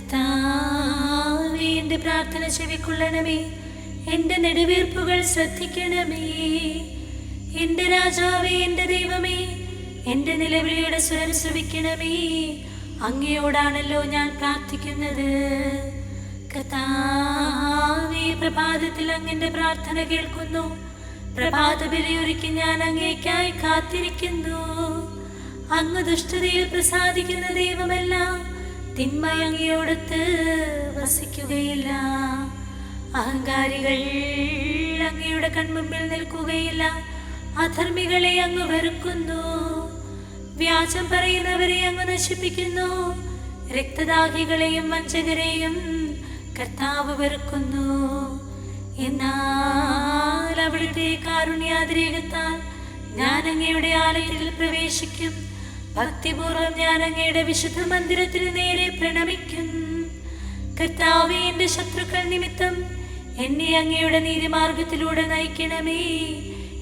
കർത്താവേ എന്റെ പ്രാർത്ഥന ചെവിക്കൊള്ളണമേ. എന്റെ നെടുവീർപ്പുകൾ ശ്രദ്ധിക്കണമേ. എന്റെ രാജാവേ എന്റെ ദൈവമേ എന്റെ നിലവിളിയുടെ സ്വരം ശ്രവിക്കണമേ. അങ്ങയോടാണല്ലോ ഞാൻ പ്രാർത്ഥിക്കുന്നത്. കർത്താവേ പ്രഭാതത്തിൽ അങ്ങന്റെ പ്രാർത്ഥന കേൾക്കുന്നു. പ്രഭാത ബലിയൊരുക്കി ഞാൻ അങ്ങേക്കായി കാത്തിരിക്കുന്നു. അങ്ങ് ദുഷ്ടതയിൽ പ്രസാദിക്കുന്ന ദൈവമല്ല. തിന്മ അങ്ങയോടത്ത് വസിക്കുകയില്ല. അഹങ്കാരികൾ അങ്ങയുടെ കൺമുമ്പിൽ നിൽക്കുകയില്ല. അധർമ്മികളെ അങ്ങ് വെറുക്കുന്നു. വ്യാജം പറയുന്നവരെ അങ്ങ് നശിപ്പിക്കുന്നു. രക്തദാഹികളെയും വഞ്ചകരെയും കർത്താവ് വെറുക്കുന്നു. എന്നാൽ അവിടുത്തെ കാരുണ്യാതിരേകത്താൽ ഞാൻ അങ്ങയുടെ ആലയത്തിൽ പ്രവേശിക്കും. ഭക്തിപൂർവം ഞാൻ അങ്ങയുടെ വിശുദ്ധ മന്ദിരത്തിന് നേരെ പ്രണമിക്കും. കർത്താവെ എന്റെ ശത്രുക്കൾ നിമിത്തം എന്നെ അങ്ങയുടെ നീതിമാർഗത്തിലൂടെ നയിക്കണമേ.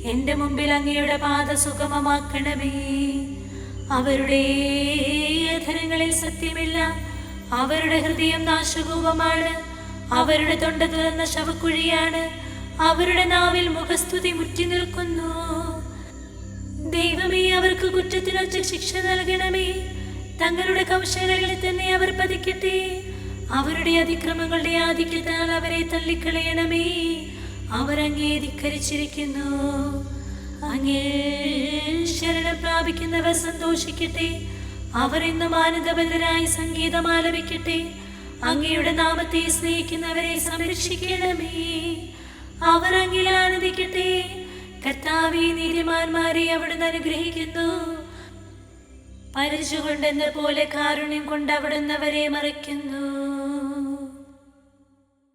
എന്റെ മുമ്പിൽ അങ്ങയുടെ പാത സുഗമമാക്കണമേ അവരുടെ അധരങ്ങളിൽ സത്യമില്ല. അവരുടെ ഹൃദയം നാശകൂപമാണ് അവരുടെ തൊണ്ട തുറന്ന ശവക്കുഴിയാണ്. അവരുടെ നാവിൽ മുഖസ്തുതി മുറ്റി നിൽക്കുന്നു. ദൈവമേ അവർക്ക് കുറ്റത്തിനൊച്ച ശിക്ഷ നൽകണമേ. തങ്ങളുടെ കൗശലങ്ങളിൽ തന്നെ അവർ പതിക്കട്ടെ. അവരുടെ അതിക്രമങ്ങളുടെ ആധിക്യത്താൽ അവരെ തള്ളിക്കളയണമേ. അവരങ്ങേ ധിക്കരിച്ചിരിക്കുന്നു. അങ്ങേ ശരണം പ്രാപിക്കുന്നവർ സന്തോഷിക്കട്ടെ. അവർ ഇന്നും ആനന്ദബദ്ധരായി സംഗീതം ആലപിക്കട്ടെ. അങ്ങയുടെ നാമത്തെ സ്നേഹിക്കുന്നവരെ സംരക്ഷിക്കണമേ. അവർ അങ്ങിൽ ആനന്ദിക്കട്ടെ. കർത്താവെ നീതിമാന്മാരെ അവിടുന്ന് അനുഗ്രഹിക്കുന്നു. പരിചുകൊണ്ടെന്ന പോലെ കാരുണ്യം കൊണ്ട് അവിടുന്ന് അവരെ മറയ്ക്കുന്നു.